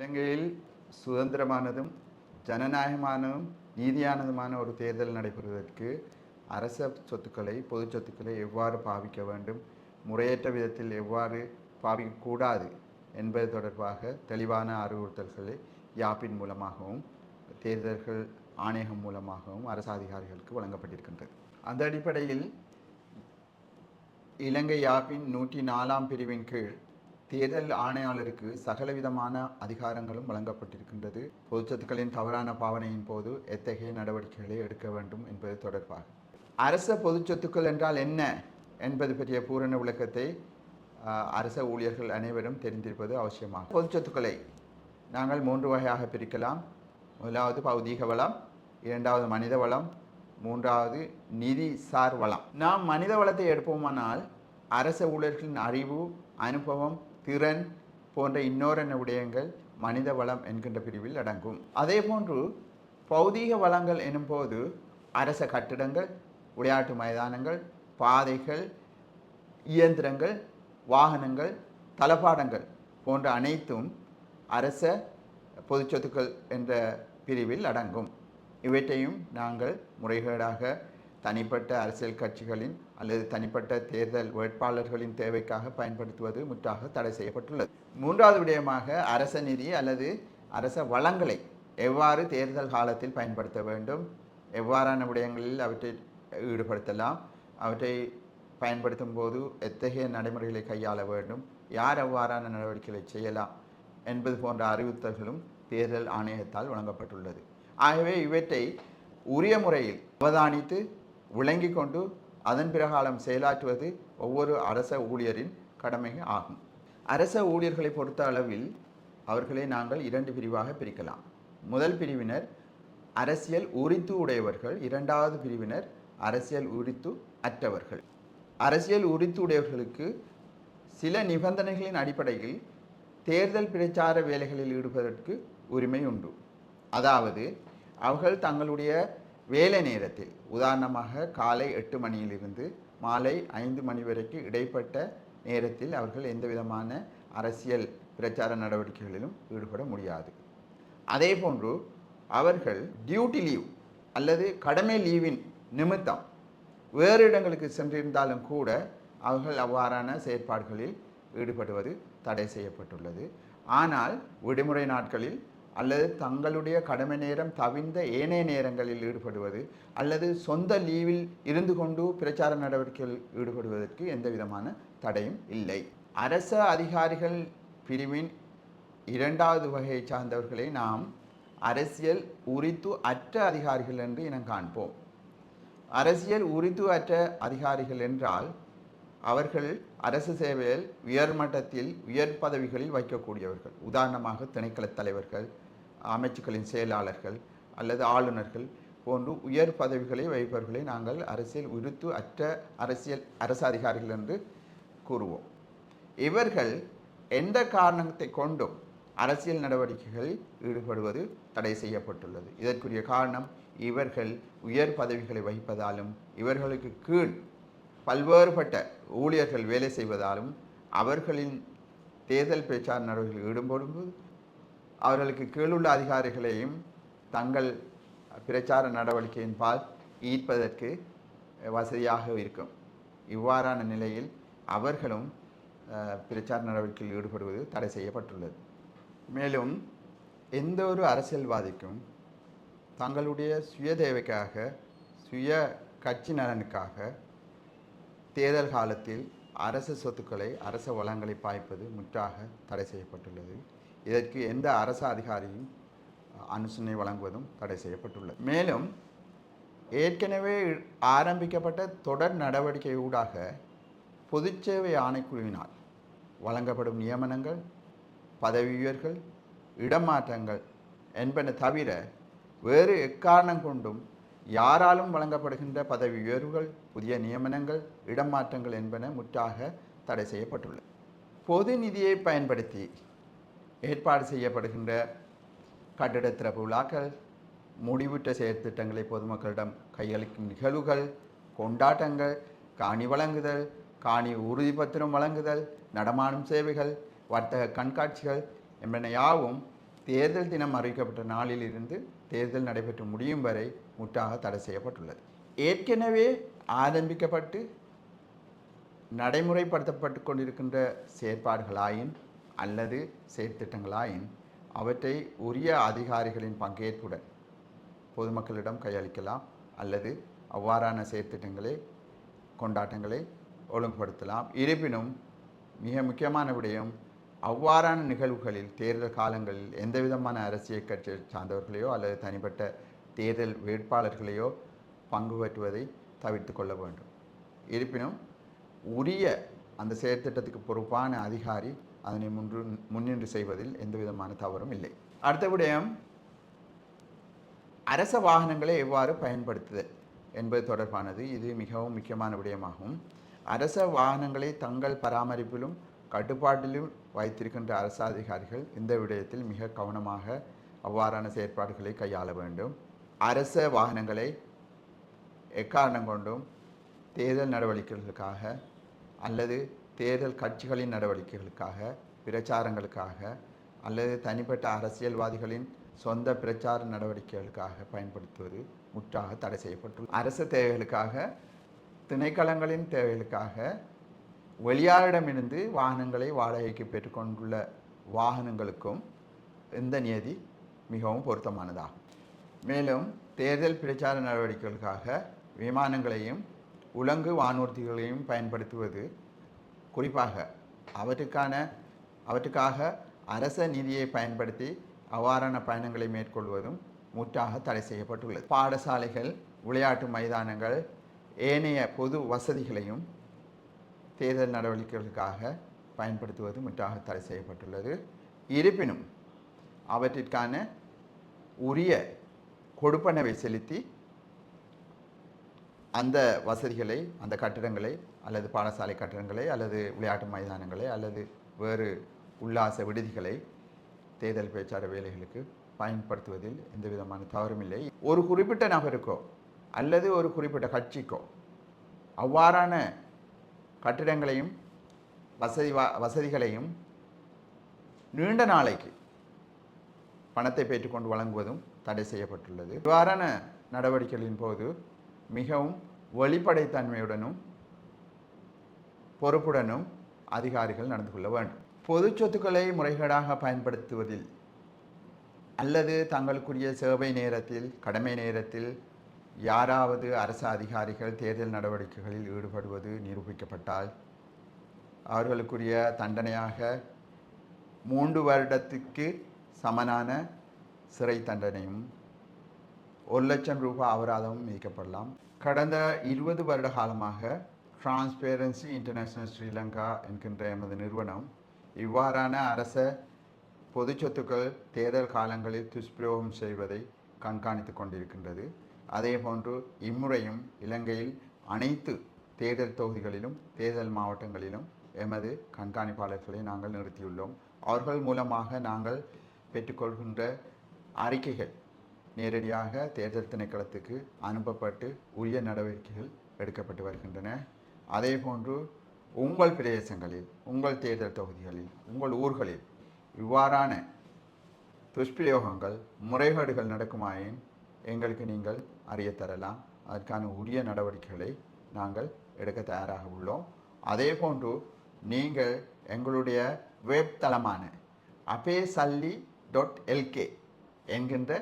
இலங்கையில் சுதந்திரமானதும் ஜனநாயகமானதும் நீதியானதுமான ஒரு தேர்தல் நடைபெறுவதற்கு அரச சொத்துக்களை பொது சொத்துக்களை எவ்வாறு பாவிக்க வேண்டும் முறையற்ற விதத்தில் எவ்வாறு பாவிக்கக்கூடாது என்பது தொடர்பாக தெளிவான அறிவுறுத்தல்களை யாப்பின் மூலமாகவும் தேர்தல்கள் ஆணையகம் மூலமாகவும் அரசு அதிகாரிகளுக்கு வழங்கப்பட்டிருக்கின்றது. அந்த அடிப்படையில் இலங்கை யாப்பின் நூற்றி நாலாம் பிரிவின் கீழ் தேர்தல் ஆணையாளருக்கு சகலவிதமான அதிகாரங்களும் வழங்கப்பட்டிருக்கின்றது. பொதுச்சொத்துக்களின் தவறான பாவனையின் போது எத்தகைய நடவடிக்கைகளை எடுக்க வேண்டும் என்பது தொடர்பாக. அரச பொதுச்சொத்துக்கள் என்றால் என்ன என்பது பற்றிய பூரண விளக்கத்தை அரச ஊழியர்கள் அனைவரும் தெரிந்திருப்பது அவசியமாகும். பொதுச்சொத்துக்களை நாங்கள் மூன்று வகையாக பிரிக்கலாம். முதலாவது பௌதீக வளம் இரண்டாவது மனித வளம் மூன்றாவது நிதி சார் வளம். நாம் மனித வளத்தை எடுப்போமானால் அரச ஊழியர்களின் அறிவு அனுபவம் திறன் போன்ற இன்னொரு விடயங்கள் மனித வளம் என்கின்ற பிரிவில் அடங்கும். அதே போன்று பௌதீக வளங்கள் எனும்போது அரச கட்டிடங்கள் விளையாட்டு மைதானங்கள் பாதைகள் இயந்திரங்கள் வாகனங்கள் தளபாடங்கள் போன்ற அனைத்தும் அரச பொது சொத்துக்கள் என்ற பிரிவில் அடங்கும். இவற்றையும் நாங்கள் முறைகேடாக தனிப்பட்ட அரசியல் கட்சிகளின் அல்லது தனிப்பட்ட தேர்தல் வேட்பாளர்களின் தேவைக்காக பயன்படுத்துவது முற்றாக தடை செய்யப்பட்டுள்ளது. மூன்றாவது விடயமாக அரச நிதி அல்லது அரச வளங்களை எவ்வாறு தேர்தல் காலத்தில் பயன்படுத்த வேண்டும்? எவ்வாறான விடயங்களில் அவற்றை ஈடுபடுத்தலாம்? அவற்றை பயன்படுத்தும் போது எத்தகைய நடைமுறைகளை கையாள வேண்டும்? யார் எவ்வாறான நடவடிக்கைகளை செய்யலாம்? என்பது போன்ற அறிவுறுத்தல்களும் தேர்தல் ஆணையத்தால் வழங்கப்பட்டுள்ளது. ஆகவே இவற்றை உரிய முறையில் அவதானித்து விளங்கி கொண்டு அதன் பிரகாரம் செயலாற்றுவது ஒவ்வொரு அரச ஊழியரின் கடமை ஆகும். அரச ஊழியர்களை பொறுத்த அளவில் அவர்களை நாங்கள் இரண்டு பிரிவாக பிரிக்கலாம். முதல் பிரிவினர் அரசியல் உரித்து உடையவர்கள் இரண்டாவது பிரிவினர் அரசியல் உரித்து அற்றவர்கள். அரசியல் உரித்து உடையவர்களுக்கு சில நிபந்தனைகளின் அடிப்படையில் தேர்தல் பிரச்சார வேலைகளில் ஈடுபதற்கு உரிமை உண்டு. அதாவது அவர்கள் தங்களுடைய வேலை நேரத்தில் உதாரணமாக காலை எட்டு மணியிலிருந்து மாலை ஐந்து மணி வரைக்கும் இடைப்பட்ட நேரத்தில் அவர்கள் எந்த விதமான அரசியல் பிரச்சார நடவடிக்கைகளிலும் ஈடுபட முடியாது. அதே போன்று அவர்கள் டியூட்டி லீவ் அல்லது கடமை லீவின் நிமித்தம் வேறு இடங்களுக்கு சென்றிருந்தாலும் கூட அவர்கள் அவ்வாறான செயற்பாடுகளில் ஈடுபடுவது தடை செய்யப்பட்டுள்ளது. ஆனால் விடுமுறை நாட்களில் அல்லது தங்களுடைய கடமை நேரம் தவிர்ந்த ஏனைய நேரங்களில் ஈடுபடுவது அல்லது சொந்த லீவில் இருந்து கொண்டு பிரச்சார நடவடிக்கையில் ஈடுபடுவதற்கு எந்த விதமான தடையும் இல்லை. அரச அதிகாரிகள் பிரிவின் இரண்டாவது வகையை சார்ந்தவர்களை நாம் அரசியல் உரித்து அற்ற அதிகாரிகள் என்று இனம் காண்போம். அரசியல் உரித்து அற்ற அதிகாரிகள் என்றால் அவர்கள் அரசு சேவையில் உயர் மட்டத்தில் உயர் பதவிகளில் வைக்கக்கூடியவர்கள். உதாரணமாக திணைக்களத் தலைவர்கள் அமைச்சுக்களின் செயலாளர்கள் அல்லது ஆளுநர்கள் போன்று உயர் பதவிகளை வைப்பவர்களை நாங்கள் அரசியல் உறுத்து அற்ற அரசியல் அரசு அதிகாரிகள் என்று கூறுவோம். இவர்கள் எந்த காரணத்தை கொண்டும் அரசியல் நடவடிக்கைகளில் ஈடுபடுவது தடை செய்யப்பட்டுள்ளது. இதற்குரிய காரணம் இவர்கள் உயர் பதவிகளை வகிப்பதாலும் இவர்களுக்கு கீழ் பல்வேறுபட்ட ஊழியர்கள் வேலை செய்வதாலும் அவர்களின் தேர்தல் பிரச்சார நடவடிக்கையில் ஈடுபடும்போது அவர்களுக்கு கீழுள்ள அதிகாரிகளையும் தங்கள் பிரச்சார நடவடிக்கையின் பால் ஈர்ப்பதற்கு வசதியாக இருக்கும். இவ்வாறான நிலையில் அவர்களும் பிரச்சார நடவடிக்கையில் ஈடுபடுவது தடை செய்யப்பட்டுள்ளது. மேலும் எந்த ஒரு அரசியல்வாதிக்கும் தங்களுடைய சுய தேவைக்காக சுய கட்சி நலனுக்காக தேர்தல் காலத்தில் அரசு சொத்துக்களை அரச வளங்களை பாய்ப்பது முற்றாக தடை செய்யப்பட்டுள்ளது. இதற்கு எந்த அரசு அதிகாரியும் அனுசரணை வழங்குவதும் தடை செய்யப்பட்டுள்ளது. மேலும் ஏற்கனவே ஆரம்பிக்கப்பட்ட தொடர் நடவடிக்கை ஊடாக பொதுச்சேவை ஆணைக்குழுவினால் வழங்கப்படும் நியமனங்கள் பதவி உயர்கள் இடமாற்றங்கள் என்பன தவிர வேறு எக்காரணம் கொண்டும் யாராலும் வழங்கப்படுகின்ற பதவி உயர்வுகள் புதிய நியமனங்கள் இடமாற்றங்கள் என்பன முற்றாக தடை செய்யப்பட்டுள்ளது. பொது நிதியை பயன்படுத்தி ஏற்பாடு செய்யப்படுகின்ற கட்டிட திறப்பு விழாக்கள் முடிவுற்ற செயற்திட்டங்களை பொதுமக்களிடம் கையளிக்கும் நிகழ்வுகள் கொண்டாட்டங்கள் காணி வழங்குதல் காணி உறுதிப்பத்திரம் வழங்குதல் நடமாடும் சேவைகள் வர்த்தக கண்காட்சிகள் என்பன யாவும் தேர்தல் தினம் அறிவிக்கப்பட்ட நாளில் இருந்து தேர்தல் நடைபெற்று முடியும் வரை முற்றாக தடை செய்யப்பட்டுள்ளது. ஏற்கனவே ஆரம்பிக்கப்பட்டு நடைமுறைப்படுத்தப்பட்டு கொண்டிருக்கின்ற செயற்பாடுகளாயின் அல்லது செயற்திட்டங்களாயின் அவற்றை உரிய அதிகாரிகளின் பங்கேற்புடன் பொதுமக்களிடம் கையளிக்கலாம் அல்லது அவ்வாறான செயற்திட்டங்களை கொண்டாட்டங்களை ஒழுங்குபடுத்தலாம். இருப்பினும் மிக முக்கியமான விடயம் அவ்வாறான நிகழ்வுகளில் தேர்தல் காலங்களில் எந்த விதமான அரசியல் கட்சியை சார்ந்தவர்களையோ அல்லது தனிப்பட்ட தேர்தல் வேட்பாளர்களையோ பங்கு பெற்றுவதை தவிர்த்து கொள்ள வேண்டும். இருப்பினும் உரிய அந்த செயற்திட்டத்துக்கு பொறுப்பான அதிகாரி அதனை முன்று முன்னின்று செய்வதில் எந்த விதமான தவறும் இல்லை. அடுத்த விடயம் அரச வாகனங்களை எவ்வாறு பயன்படுத்துதல் என்பது தொடர்பானது. இது மிகவும் முக்கியமான விடயமாகும். அரச வாகனங்களை தங்கள் பராமரிப்பிலும் கட்டுப்பாட்டிலும் வைத்திருக்கின்ற அரசு அதிகாரிகள் இந்த விடயத்தில் மிக கவனமாக அவ்வாறான செயற்பாடுகளை கையாள வேண்டும். அரச வாகனங்களை எக்காரணம் கொண்டும் தேர்தல் நடவடிக்கைகளுக்காக அல்லது தேர்தல் கட்சிகளின் நடவடிக்கைகளுக்காக பிரச்சாரங்களுக்காக அல்லது தனிப்பட்ட அரசியல்வாதிகளின் சொந்த பிரச்சார நடவடிக்கைகளுக்காக பயன்படுத்துவது முற்றாக தடை செய்யப்பட்டுள்ளது. அரசு தேவைகளுக்காக திணைக்களங்களின் தேவைகளுக்காக வெளியாரிடமிருந்து வாகனங்களை வாடகைக்கு பெற்றுக்கொண்டுள்ள வாகனங்களுக்கும் இந்த நியதி மிகவும் பொருத்தமானதாகும். மேலும் தேர்தல் பிரச்சார நடவடிக்கைகளுக்காக விமானங்களையும் உலங்கு வானூர்திகளையும் பயன்படுத்துவது குறிப்பாக அவற்றுக்கான அவற்றுக்காக அரச நிதியை பயன்படுத்தி அவ்வாறான பயணங்களை மேற்கொள்வதும் முற்றாக தடை செய்யப்பட்டுள்ளது. பாடசாலைகள் விளையாட்டு மைதானங்கள் ஏனைய பொது வசதிகளையும் தேர்தல் நடவடிக்கைகளுக்காக பயன்படுத்துவது முற்றாக தடை செய்யப்பட்டுள்ளது. இருப்பினும் அவற்றிற்கான உரிய கொடுப்பனவை செலுத்தி அந்த வசதிகளை அந்த கட்டிடங்களை அல்லது பாடசாலை கட்டிடங்களை அல்லது விளையாட்டு மைதானங்களை அல்லது வேறு உல்லாச விடுதிகளை தேர்தல் பேச்சாளர் வேலைகளுக்கு பயன்படுத்துவதில் எந்த விதமான தவறும் இல்லை. ஒரு குறிப்பிட்ட நபருக்கோ அல்லது ஒரு குறிப்பிட்ட கட்சிக்கோ அவ்வாறான கட்டிடங்களையும் வசதி வசதிகளையும் நீண்ட நாளைக்கு பணத்தை பெற்றுக்கொண்டு வழங்குவதும் தடை செய்யப்பட்டுள்ளது. இவ்வாறான நடவடிக்கைகளின் போது மிகவும் வெளிப்படைத்தன்மையுடனும் பொறுப்புடனும் அதிகாரிகள் நடந்து கொள்ள வேண்டும். பொது சொத்துக்களை முறைகேடாக பயன்படுத்துவதில் அல்லது தங்களுக்குரிய சேவை நேரத்தில் கடமை நேரத்தில் யாராவது அரசு அதிகாரிகள் தேர்தல் நடவடிக்கைகளில் ஈடுபடுவது நிரூபிக்கப்பட்டால் அவர்களுக்குரிய தண்டனையாக மூன்று வருடத்துக்கு சமனான சிறை தண்டனையும் ஒரு லட்சம் ரூபாய் அபராதமும் விதிக்கப்படலாம் கடந்த இருபது வருட காலமாக டிரான்ஸ்பேரன்சி இன்டர்நேஷனல் ஸ்ரீலங்கா என்கின்ற எமது நிறுவனம் இவ்வாறான அரச பொது சொத்துக்கள் தேர்தல் காலங்களில் துஷ்பிரயோகம் செய்வதை கண்காணித்து கொண்டிருக்கின்றது. அதே போன்று இம்முறையும் இலங்கையில் அனைத்து தேர்தல் தொகுதிகளிலும் தேர்தல் மாவட்டங்களிலும் எமது கண்காணிப்பாளர்களை நாங்கள் நிறுத்தியுள்ளோம். அவர்கள் மூலமாக நாங்கள் பெற்றுக்கொள்கின்ற அறிக்கைகள் நேரடியாக தேர்தல் திணைக்களத்துக்கு அனுப்பப்பட்டு உரிய நடவடிக்கைகள் எடுக்கப்பட்டு வருகின்றன. அதே போன்று உங்கள் பிரதேசங்களில் உங்கள் தேர்தல் தொகுதிகளில் உங்கள் ஊர்களில் இவ்வாறான துஷ்பிரயோகங்கள் முறைகேடுகள் நடக்குமாயின் எங்களுக்கு நீங்கள் அறிய தரலாம். அதற்கான உரிய நடவடிக்கைகளை நாங்கள் எடுக்க தயாராக உள்ளோம். அதே போன்று நீங்கள் எங்களுடைய வெப் தளமான அப்பே சல்லி டாட் எல்கே என்கின்ற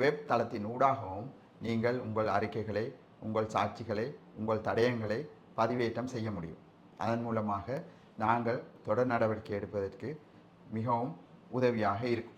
வெப் தளத்தின் ஊடாகவும் நீங்கள் உங்கள் அறிக்கைகளை உங்கள் சாட்சிகளை உங்கள் தடயங்களை பதிவேற்றம் செய்ய முடியும். அதன் மூலமாக நாங்கள் தொடர் நடவடிக்கை எடுப்பதற்கு மிகவும் உதவியாக இருக்கும்.